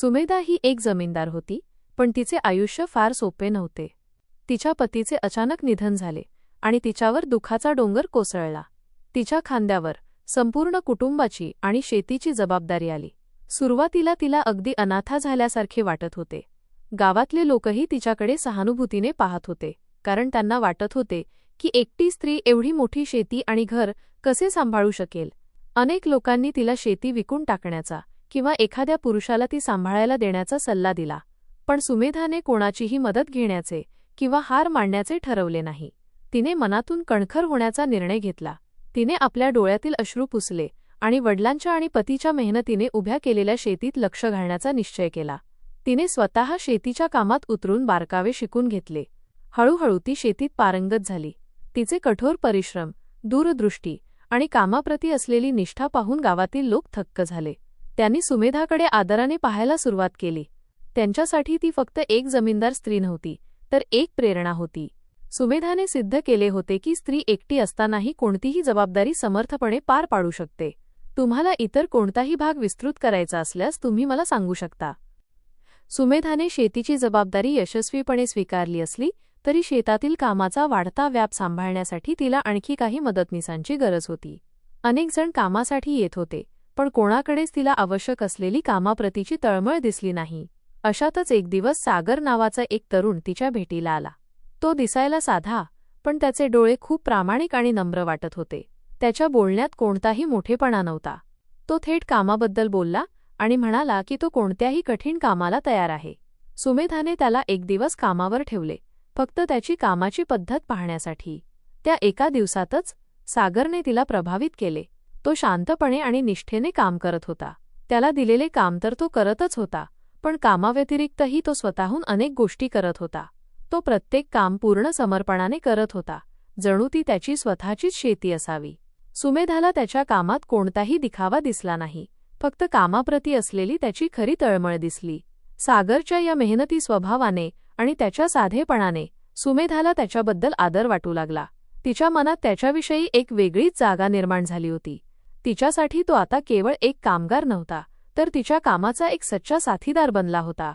सुमेधा ही एक जमीनदार होती पण तिचे आयुष्य फार सोपे नव्हते. तिच्या पतीचे अचानक निधन झाले आणि तिच्यावर दुखाचा डोंगर कोसळला. तिच्या खांद्यावर संपूर्ण कुटुंबाची आणि शेतीची जबाबदारी आली. सुरुवातीला तिला अगदी अनाथा झाल्यासारखे वाटत होते. गावातले लोकही तिच्याकडे सहानुभूतीने पाहत होते कारण त्यांना वाटत होते की एकटी स्त्री एवढी मोठी शेती आणि घर कसे सांभाळू शकेल. अनेक लोकांनी तिला शेती विकून टाकण्याचा किंवा एखाद्या पुरुषाला ती सांभाळायला देण्याचा सल्ला दिला. पण सुमेधाने कोणाचीही मदत घेण्याचे किंवा हार मांडण्याचे ठरवले नाही. तिने मनातून कणखर होण्याचा निर्णय घेतला. तिने आपल्या डोळ्यातील अश्रू पुसले आणि वडिलांच्या आणि पतीच्या मेहनतीने उभ्या केलेल्या शेतीत लक्ष घालण्याचा निश्चय केला. तिने स्वतः शेतीच्या कामात उतरून बारकावे शिकून घेतले. हळूहळू ती शेतीत पारंगत झाली. तिचे कठोर परिश्रम दूरदृष्टी आणि कामाप्रती असलेली निष्ठा पाहून गावातील लोक थक्क झाले. त्यांनी सुमेधाकडे आदराने पाहायला सुरुवात केली. त्यांच्यासाठी ती फक्त एक जमीनदार स्त्री नव्हती तर एक प्रेरणा होती. सुमेधाने सिद्ध केले होते की स्त्री एकटी असतानाही कोणतीही जबाबदारी समर्थपणे पार पाडू शकते. तुम्हाला इतर कोणताही भाग विस्तृत करायचा असल्यास तुम्ही मला सांगू शकता. सुमेधाने शेतीची जबाबदारी यशस्वीपणे स्वीकारली असली तरी शेतातील कामाचा वाढता व्याप सांभाळण्यासाठी तिला आणखी काही मदतनीसांची गरज होती. अनेक जण कामासाठी येत होते पण कोणाकडेच तिला आवश्यक असलेली कामाप्रतीची तळमळ दिसली नाही. अशातच एक दिवस सागर नावाचा एक तरुण तिच्या भेटीला आला. तो दिसायला साधा पण त्याचे डोळे खूप प्रामाणिक आणि नम्र वाटत होते. त्याच्या बोलण्यात कोणताही मोठेपणा नव्हता. तो थेट कामाबद्दल बोलला आणि म्हणाला की तो कोणत्याही कठीण कामाला तयार आहे. सुमेधाने त्याला एक दिवस कामावर ठेवले फक्त त्याची कामाची पद्धत पाहण्यासाठी. त्या एका दिवसातच सागरने तिला प्रभावित केले. तो शांतपणे आणि निष्ठेने काम करत होता. त्याला दिलेले काम तर तो करतच होता पण कामाव्यतिरिक्तही तो स्वतःहून अनेक गोष्टी करत होता. तो प्रत्येक काम पूर्ण समर्पणाने करत होता जणू ती त्याची स्वतःचीच शेती असावी. सुमेधाला त्याच्या कामात कोणताही दिखावा दिसला नाही फक्त कामाप्रती असलेली त्याची खरी तळमळ दिसली. सागरच्या या मेहनती स्वभावाने आणि त्याच्या साधेपणाने सुमेधाला त्याच्याबद्दल आदर वाटू लागला. तिच्या मनात त्याच्याविषयी एक वेगळीच जागा निर्माण झाली होती. तिच्यासाठी तो आता केवळ एक कामगार नव्हता तर तिच्या कामाचा एक सच्चा साथीदार बनला होता.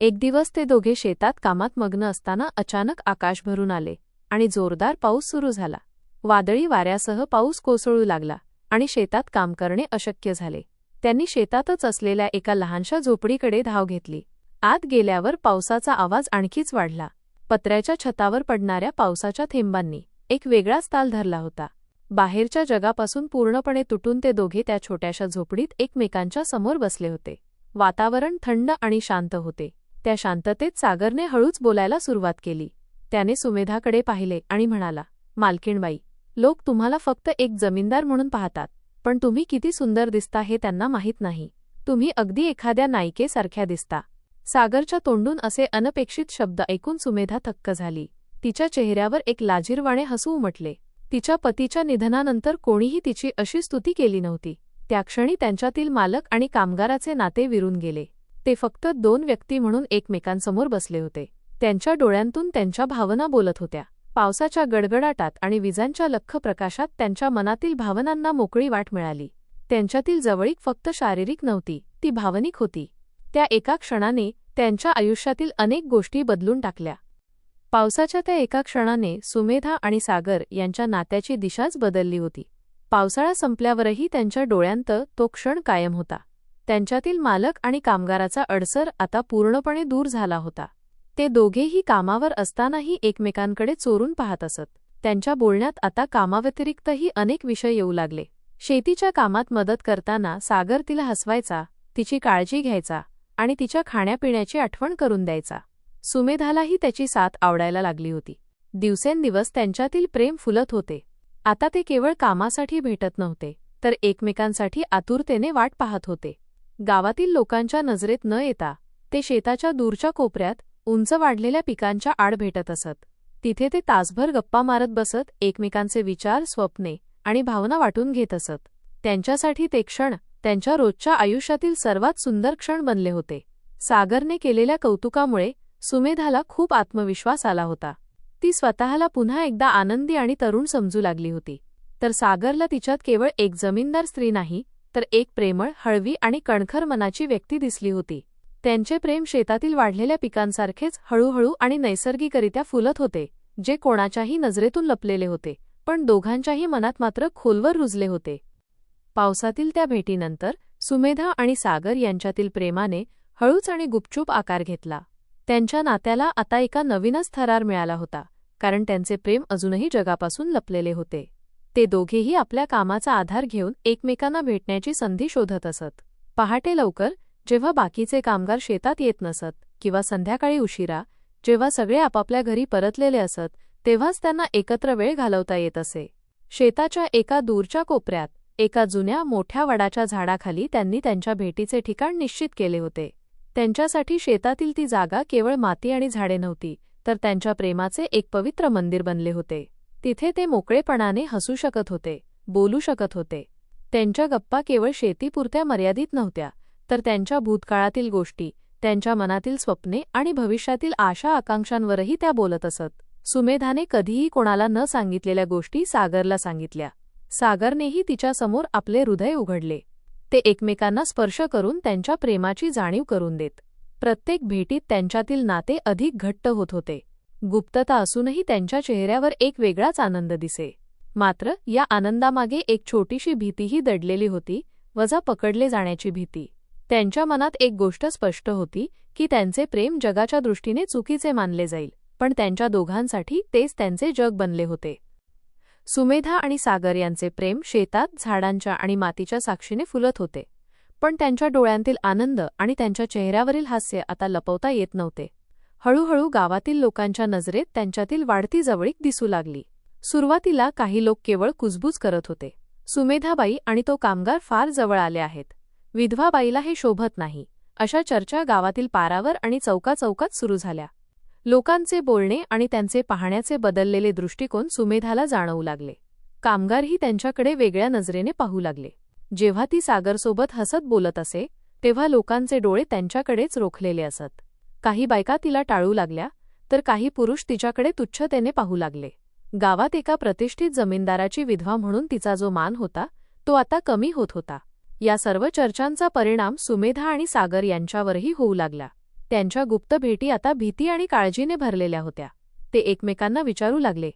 एक दिवस ते दोघे शेतात कामात मग्न असताना अचानक आकाश भरून आले आणि जोरदार पाऊस सुरू झाला. वादळी वाऱ्यासह पाऊस कोसळू लागला आणि शेतात काम करणे अशक्य झाले. त्यांनी शेतातच असलेल्या एका लहानशा झोपडीकडे धाव घेतली. आत गेल्यावर पावसाचा आवाज आणखीच वाढला. पत्र्याच्या छतावर पडणाऱ्या पावसाच्या थेंबांनी एक वेगळाच ताल धरला होता. बाहेरच्या जगापासून पूर्णपणे तुटून ते दोघे त्या छोट्याशा झोपडीत एकमेकांच्या समोर बसले होते. वातावरण थंड आणि शांत होते. त्या शांततेत सागरने हळूच बोलायला सुरुवात केली. त्याने सुमेधाकडे पाहिले आणि म्हणाला मालकीणबाई लोक तुम्हाला फक्त एक जमीनदार म्हणून पाहतात पण तुम्ही किती सुंदर दिसता हे त्यांना माहीत नाही. तुम्ही अगदी एखाद्या नायिकेसारख्या दिसता. सागरच्या तोंडून असे अनपेक्षित शब्द ऐकून सुमेधा थक्क झाली. तिच्या चेहऱ्यावर एक लाजीरवाणे हसू उमटले. तिच्या पतीच्या निधनानंतर कोणीही तिची अशी स्तुती केली नव्हती. त्याक्षणी त्यांच्यातील मालक आणि कामगाराचे नाते विरून गेले. ते फक्त दोन व्यक्ती म्हणून एकमेकांसमोर बसले होते. त्यांच्या डोळ्यांतून त्यांच्या भावना बोलत होत्या. पावसाच्या गडगडाटात आणि विजांच्या लख्ख प्रकाशात त्यांच्या मनातील भावनांना मोकळी वाट मिळाली. त्यांच्यातील जवळीक फक्त शारीरिक नव्हती ती भावनिक होती. त्या एका क्षणाने त्यांच्या आयुष्यातील अनेक गोष्टी बदलून टाकल्या. पावसाच्या त्या एका क्षणाने सुमेधा आणि सागर यांच्या नात्याची दिशाच बदलली होती. पावसाळा संपल्यावरही त्यांच्या डोळ्यांत तो क्षण कायम होता. त्यांच्यातील मालक आणि कामगाराचा अडसर आता पूर्णपणे दूर झाला होता. ते दोघेही कामावर असतानाही एकमेकांकडे चोरून पाहत असत. त्यांच्या बोलण्यात आता कामाव्यतिरिक्तही अनेक विषय येऊ लागले. शेतीच्या कामात मदत करताना सागर तिला हसवायचा तिची काळजी घ्यायचा आणि तिच्या खाण्यापिण्याची आठवण करून द्यायचा. सुमेधालाही त्याची साथ आवडायला लागली होती. दिवसेंदिवस त्यांच्यातील प्रेम फुलत होते. आता ते केवळ कामासाठी भेटत नव्हते तर एकमेकांसाठी आतुरतेने वाट पाहत होते. गावातील लोकांच्या नजरेत न येता ते शेताच्या दूरच्या कोपऱ्यात उंच वाढलेल्या पिकांच्या आड भेटत असत. तिथे ते तासभर गप्पा मारत बसत एकमेकांचे विचार स्वप्ने आणि भावना वाटून घेत असत. त्यांच्यासाठी ते क्षण त्यांच्या रोजच्या आयुष्यातील सर्वात सुंदर क्षण बनले होते. सागरने केलेल्या कौतुकामुळे सुमेधाला खूप आत्मविश्वास आला होता. ती स्वतःला पुन्हा एकदा आनंदी आणि तरुण समजू लागली होती. तर सागरला तिच्यात केवळ एक जमीनदार स्त्री नाही तर एक प्रेमळ हळवी आणि कणखर मनाची व्यक्ती दिसली होती. त्यांचे प्रेम शेतातील वाढलेल्या पिकांसारखेच हळूहळू आणि नैसर्गिकरित्या फुलत होते जे कोणाच्याही नजरेतून लपलेले होते पण दोघांच्याही मनात मात्र खोलवर रुजले होते. पावसातील त्या भेटीनंतर सुमेधा आणि सागर यांच्यातील प्रेमाने हळूच आणि गुपचूप आकार घेतला. त्यांच्या नात्याला आता एका नवीनच थरार मिळाला होता कारण त्यांचे प्रेम अजूनही जगापासून लपलेले होते. ते दोघेही आपल्या कामाचा आधार घेऊन एकमेकांना भेटण्याची संधी शोधत असत. पहाटे लवकर जेव्हा बाकीचे कामगार शेतात येत नसत किंवा संध्याकाळी उशिरा जेव्हा सगळे आपापल्या घरी परतलेले असत तेव्हाच त्यांना एकत्र वेळ घालवता येत असे. शेताच्या एका दूरच्या कोपऱ्यात एका जुन्या मोठ्या वडाच्या झाडाखाली त्यांनी त्यांच्या भेटीचे ठिकाण निश्चित केले होते. त्यांच्यासाठी शेतातील ती जागा केवळ माती आणि झाडे नव्हती तर त्यांच्या प्रेमाचे एक पवित्र मंदिर बनले होते. तिथे ते मोकळेपणाने हसू शकत होते बोलू शकत होते. त्यांच्या गप्पा केवळ शेतीपुरत्या मर्यादित नव्हत्या तर त्यांच्या भूतकाळातील गोष्टी त्यांच्या मनातील स्वप्ने आणि भविष्यातील आशा आकांक्षांवरही त्या बोलत असत. सुमेधाने कधीही कोणाला न सांगितलेल्या गोष्टी सागरला सांगितल्या. सागरनेही तिच्यासमोर आपले हृदय उघडले. ते एकमेकांना स्पर्श करून त्यांच्या प्रेमाची जाणीव करून देत. प्रत्येक भेटीत त्यांच्यातील नाते अधिक घट्ट होत होते. गुप्तता असूनही त्यांच्या चेहऱ्यावर एक वेगळाच आनंद दिसे. मात्र या आनंदामागे एक छोटीशी भीतीही दडलेली होती वजा पकडले जाण्याची भीती. त्यांच्या मनात एक गोष्ट स्पष्ट होती की त्यांचे प्रेम जगाच्या दृष्टीने चुकीचे मानले जाईल पण त्यांच्या दोघांसाठी तेच त्यांचे जग बनले होते. सुमेधा आणि सागर यांचे प्रेम शेतात झाडांच्या आणि मातीच्या साक्षीने फुलत होते. पण त्यांच्या डोळ्यांतील आनंद आणि त्यांच्या चेहऱ्यावरील हास्य आता लपवता येत नव्हते. हळूहळू गावातील लोकांच्या नजरेत त्यांच्यातील वाढती जवळीक दिसू लागली. सुरुवातीला काही लोक केवळ कुजबूज करत होते. सुमेधाबाई आणि तो कामगार फार जवळ आले आहेत. विधवाबाईला हे शोभत नाही. अशा चर्चा गावातील पारावर आणि चौकाचौकात सुरू झाल्या. लोकांचे बोलणे आणि त्यांचे पाहण्याचे बदललेले दृष्टिकोन सुमेधाला जाणवू लागले. कामगारही त्यांच्याकडे वेगळ्या नजरेने पाहू लागले. जेव्हा ती सागरसोबत हसत बोलत असे तेव्हा लोकांचे डोळे त्यांच्याकडेच रोखलेले असत. काही बायका तिला टाळू लागल्या तर काही पुरुष तिच्याकडे तुच्छतेने पाहू लागले. गावात एका प्रतिष्ठित जमीनदाराची विधवा म्हणून तिचा जो मान होता तो आता कमी होत होता. या सर्व चर्चांचा परिणाम सुमेधा आणि सागर यांच्यावरही होऊ लागला. त्यांच्या गुप्त भेटी आता भीती आणि काळजीने भरलेल्या होत्या. ते एकमेकांना विचारू लागले.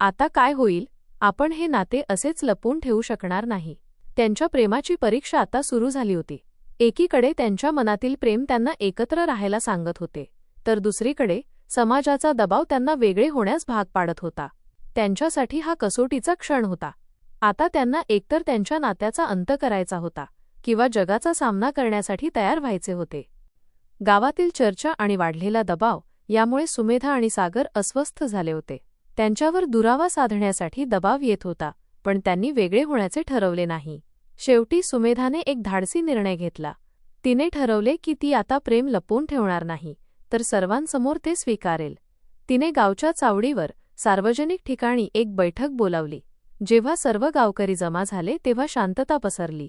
आता काय होईल? आपण हे नाते असेच लपवून ठेवू शकणार नाही. त्यांच्या प्रेमाची परीक्षा आता सुरू झाली होती. एकीकडे त्यांच्या मनातील प्रेम त्यांना एकत्र राहायला सांगत होते. तर दुसरीकडे समाजाचा दबाव त्यांना वेगळे होण्यास भाग पाडत होता. त्यांच्यासाठी हा कसोटीचा क्षण होता. आता त्यांना एकतर त्यांच्या नात्याचा अंत करायचा होता किंवा जगाचा सामना करण्यासाठी तयार व्हायचे होते. गावातील चर्चा आणि वाढलेला दबाव यामुळे सुमेधा आणि सागर अस्वस्थ झाले होते. त्यांच्यावर दुरावा साधण्यासाठी दबाव येत होता पण त्यांनी वेगळे होण्याचे ठरवले नाही. शेवटी सुमेधाने एक धाडसी निर्णय घेतला. तिने ठरवले की ती आता प्रेम लपवून ठेवणार नाही तर सर्वांसमोर ते स्वीकारेल. तिने गावच्या चावडीवर सार्वजनिक ठिकाणी एक बैठक बोलावली. जेव्हा सर्व गावकरी जमा झाले तेव्हा शांतता पसरली.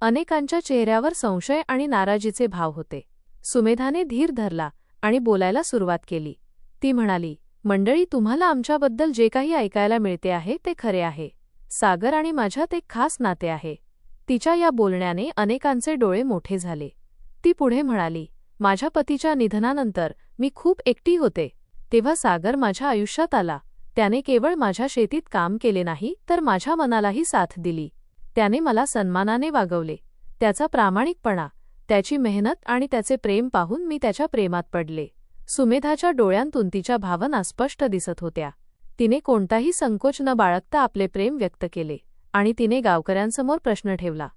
अनेकांच्या चेहऱ्यावर संशय आणि नाराजीचे भाव होते. सुमेधाने धीर धरला आणि बोलायला सुरुवात केली. ती म्हणाली मंडळी तुम्हाला आमच्याबद्दल जे काही ऐकायला मिळते आहे ते खरे आहे. सागर आणि माझ्यात एक खास नाते आहे. तिच्या या बोलण्याने अनेकांचे डोळे मोठे झाले. ती पुढे म्हणाली माझ्या पतीच्या निधनानंतर मी खूप एकटी होते. तेव्हा सागर माझ्या आयुष्यात आला. त्याने केवळ माझ्या शेतीत काम केले नाही तर माझ्या मनालाही साथ दिली. त्याने मला सन्मानाने वागवले. त्याचा प्रामाणिकपणा त्याची मेहनत आणि त्याचे प्रेम पाहून मी त्याच्या प्रेमात पडले. सुमेधाच्या डोळ्यांतून तिच्या भावना स्पष्ट दिसत होत्या. तिने कोणताही संकोच न बाळगता आपले प्रेम व्यक्त केले आणि तिने गावकऱ्यांसमोर प्रश्न ठेवला.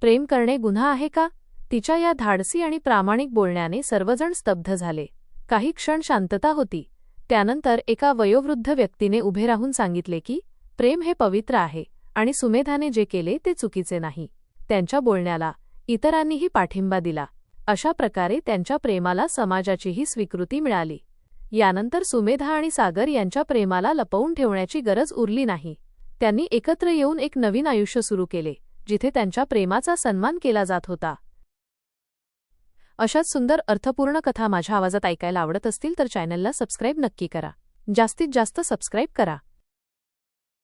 प्रेम करणे गुन्हा आहे का तिच्या या धाडसी आणि प्रामाणिक बोलण्याने सर्वजण स्तब्ध झाले. काही क्षण शांतता होती. त्यानंतर एका वयोवृद्ध व्यक्तीने उभे राहून सांगितले की प्रेम हे पवित्र आहे आणि सुमेधाने जे केले ते चुकीचे नाही त्यांच्या बोलण्याला इतरांनीही पाठिंबा दिला. अशा प्रकारे त्यांच्या प्रेमाला समाजाचीही स्वीकृती मिळाली. यानंतर सुमेधा आणि सागर यांच्या प्रेमाला लपवून ठेवण्याची गरज उरली नाही. त्यांनी एकत्र येऊन एक नवीन आयुष्य सुरू केले जिथे त्यांच्या प्रेमाचा सन्मान केला जात होता. अशाच सुंदर अर्थपूर्ण कथा माझ्या आवाजात ऐकायला आवडत असतील तर चॅनलला सबस्क्राईब नक्की करा. जास्तीत जास्त सबस्क्राईब करा.